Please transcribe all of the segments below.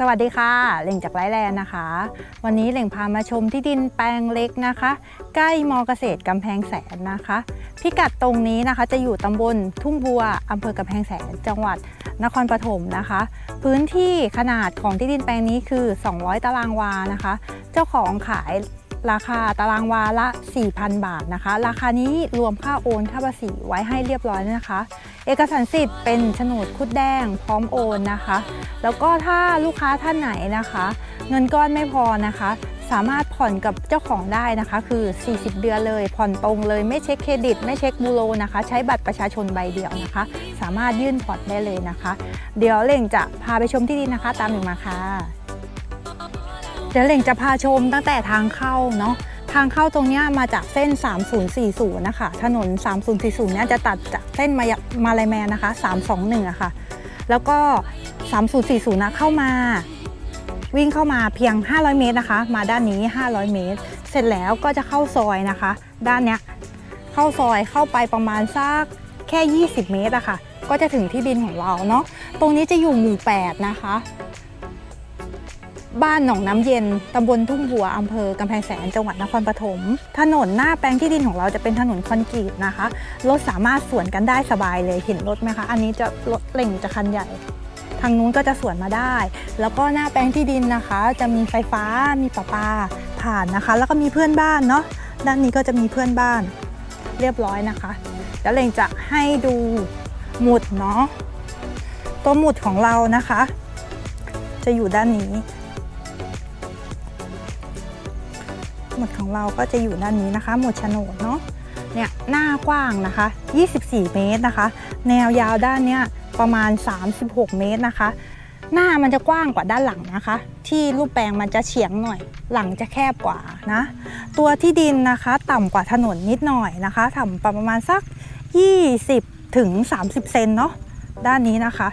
สวัสดีค่ะเหล่งจากไรแลนนะคะ วันนี้เหล่งพามาชมที่ดินแปลงเล็กนะคะ ใกล้มอเกษตรกำแพงแสนนะคะ พิกัดตรงนี้นะคะจะอยู่ตำบลทุ่งบัวอำเภอกำแพงแสนจังหวัดนครปฐมนะคะ พื้นที่ขนาดของที่ดินแปลงนี้คือ 200 ตารางวานะคะ เจ้าของขาย ราคาตารางวาละ 4,000 บาทนะคะ ราคานี้รวมค่าโอนค่าภาษีไว้ให้เรียบร้อยแล้วนะคะ เอกสารสิทธิ์เป็นโฉนดคุดแดงพร้อมโอนนะคะ แล้วก็ถ้าลูกค้าท่านไหนนะคะ เงินก้อนไม่พอนะคะ สามารถผ่อนกับเจ้าของได้นะคะ คือ 40 เดือนเลย ผ่อนตรงเลยไม่เช็คเครดิต ไม่เช็คบูโรนะคะ ใช้บัตรประชาชนใบเดียวนะคะ สามารถยื่นผ่อนได้เลยนะคะ เดี๋ยวเล่งจะพาไปชมที่ดินนะคะ ตามหนึ่งมาค่ะ เดี๋ยวเหล่งจะพาชมตั้งแต่ทางเข้าเนาะทางเข้าตรงนี้มาจากเส้น 3040 นะคะ ถนน 3040 เนี่ยจะตัดจากเส้นมามาลายแมนนะคะ 321อะค่ะ แล้วก็ 3040 นะเข้ามา วิ่งเข้ามาเพียง 500 เมตรนะคะ มาด้านนี้ 500 เมตร เสร็จแล้วก็จะเข้าซอยนะคะ ด้านเนี้ยเข้าซอยเข้าไปประมาณสักแค่ 20 เมตรอะค่ะ ก็จะถึงที่ดินของเราเนาะ ตรงนี้จะอยู่หมู่ 8 นะคะ บ้านหนองน้ำเย็นตำบลทุ่งบัวอำเภอกำแพงแสนจังหวัดนครปฐมถนนหน้าแปลงที่ดินของเราจะเป็นถนนคอนกรีตนะคะรถสามารถสวนกันได้สบายเลยเห็นรถไหมคะ อันนี้จะรถเล่งจะคันใหญ่ ทางนู้นก็จะสวนมาได้ แล้วก็หน้าแปลงที่ดินนะคะ จะมีไฟฟ้ามีประปาผ่านนะคะ แล้วก็มีเพื่อนบ้านเนาะด้านนี้ก็จะมีเพื่อนบ้านเรียบร้อยนะคะเดี๋ยวเล่งจะให้ดูหมุดเนาะตัวหมุดของเรานะคะ จะอยู่ด้านนี้ หมุดของเราก็จะอยู่ด้านนี้นะคะ หมุดโฉนดเนาะเนี่ยหน้ากว้างนะคะ 24 เมตรนะคะ แนวยาวด้านเนี้ยประมาณ 36 เมตรนะคะ หน้ามันจะกว้างกว่าด้านหลังนะคะ ที่รูปแปลงมันจะเฉียงหน่อย หลังจะแคบกว่านะ ตัวที่ดินนะคะต่ำกว่าถนนนิดหน่อยนะคะต่ำประมาณสัก 20ถึง30 เซนเนาะด้านนี้นะคะ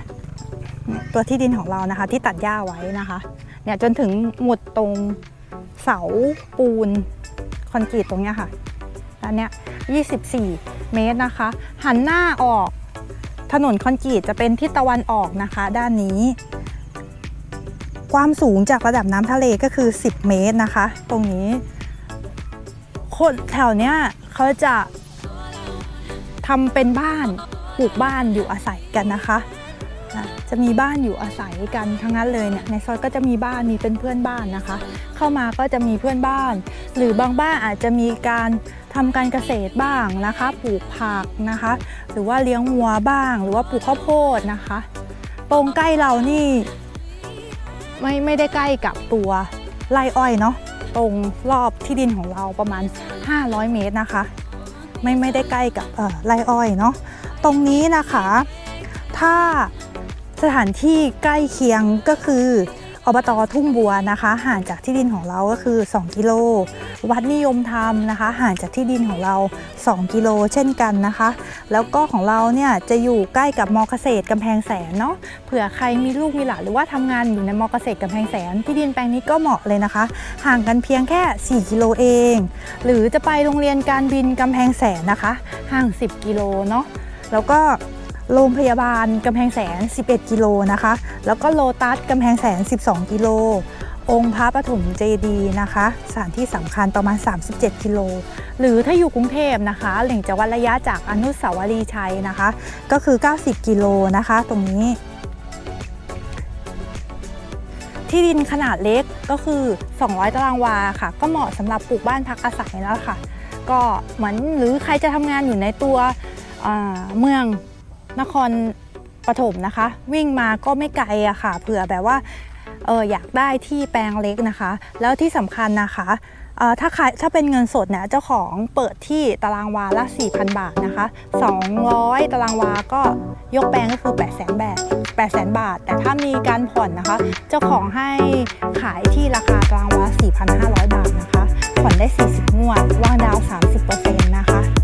ตัวที่ดินของเรานะคะที่ตัดหญ้าไว้นะคะเนี่ยจนถึงหมุดตรง เสาปูนคอนกรีตตรงเนี้ยค่ะด้านเนี้ย24 เมตรนะคะ หันหน้าออกถนนคอนกรีตจะเป็นทิศตะวันออกนะคะ ด้านนี้ ความสูงจากระดับน้ำทะเลก็คือ 10 เมตรนะคะ ตรงนี้ คนแถวเนี้ยเขาจะทำเป็นบ้านปลูกบ้านอยู่อาศัยกันนะคะ จะมีบ้านอยู่อาศัยกันทั้งนั้นเลยเนี่ยในซอยก็จะมีบ้านมีเป็นเพื่อนบ้านนะคะ เข้ามาก็จะมีเพื่อนบ้าน หรือบางบ้านอาจจะมีการทำการเกษตรบ้างนะคะ ปลูกผักนะคะ หรือว่าเลี้ยงวัวบ้าง หรือว่าปลูกข้าวโพดนะคะตรงใกล้เรานี่ไม่ไม่ได้ใกล้กับตัวไร่อ้อยเนาะตรงรอบที่ดินของเราประมาณ 500 เมตรนะคะ ไม่ไม่ได้ใกล้กับเอ่อไร่อ้อยเนาะตรงนี้นะคะ ถ้า สถานที่ใกล้เคียงก็คืออบตทุ่งบัวนะคะ ห่างจากที่ดินของเราก็คือ 2 กิโล วัดนิยมธรรมนะคะ ห่างจากที่ดินของเรา 2 กิโลเช่นกันนะคะ แล้วก็ของเราเนี่ยจะอยู่ใกล้กับมอเกษตรกำแพงแสนเนาะเผื่อใครมีลูกมีหลานหรือว่าทำงานอยู่ในมอเกษตรกำแพงแสน ที่ดินแปลงนี้ก็เหมาะเลยนะคะ ห่างกันเพียงแค่ 4 กิโลเอง หรือจะไปโรงเรียนการบินกำแพงแสนนะคะ ห่าง 10 กิโลเนาะแล้วก็ โรงพยาบาลกำแพงแสน 11 กิโลนะคะ แล้วก็โลตัสกำแพงแสน 12 กิโล องค์พระปฐมเจดีย์นะคะ สถานที่สำคัญประมาณ 37 กิโล หรือถ้าอยู่กรุงเทพนะคะเหล่งจะวัดระยะจากอนุสาวรีย์ชัยนะคะ ก็คือ 90 กิโลนะคะ ตรงนี้ ที่ดินขนาดเล็กก็คือ 200 ตารางวาค่ะ ก็เหมาะสำหรับปลูกบ้านพักอาศัยแล้วค่ะ ก็เหมือนหรือใครจะทำงานอยู่ในตัวเมือง นครปฐมนะคะ วิ่งมาก็ไม่ไกลอะค่ะเผื่อแบบว่าเอออยากได้ที่แปลงเล็กนะคะ แล้วที่สำคัญนะคะเออถ้าใครถ้าเป็นเงินสดเนี่ยเจ้าของเปิดที่ตารางวาละ 4,000 บาทนะคะ 200 ตารางวาก็ยกแปลงก็คือ 8 0 0 0 0 0บาท8 0 0 0 บาท แต่ถ้ามีการผ่อนนะคะ เจ้าของให้ขายที่ราคาตารางวา 4,500 บาทนะคะ ผ่อนได้ 40 งวดวางดาวน์30%นะคะ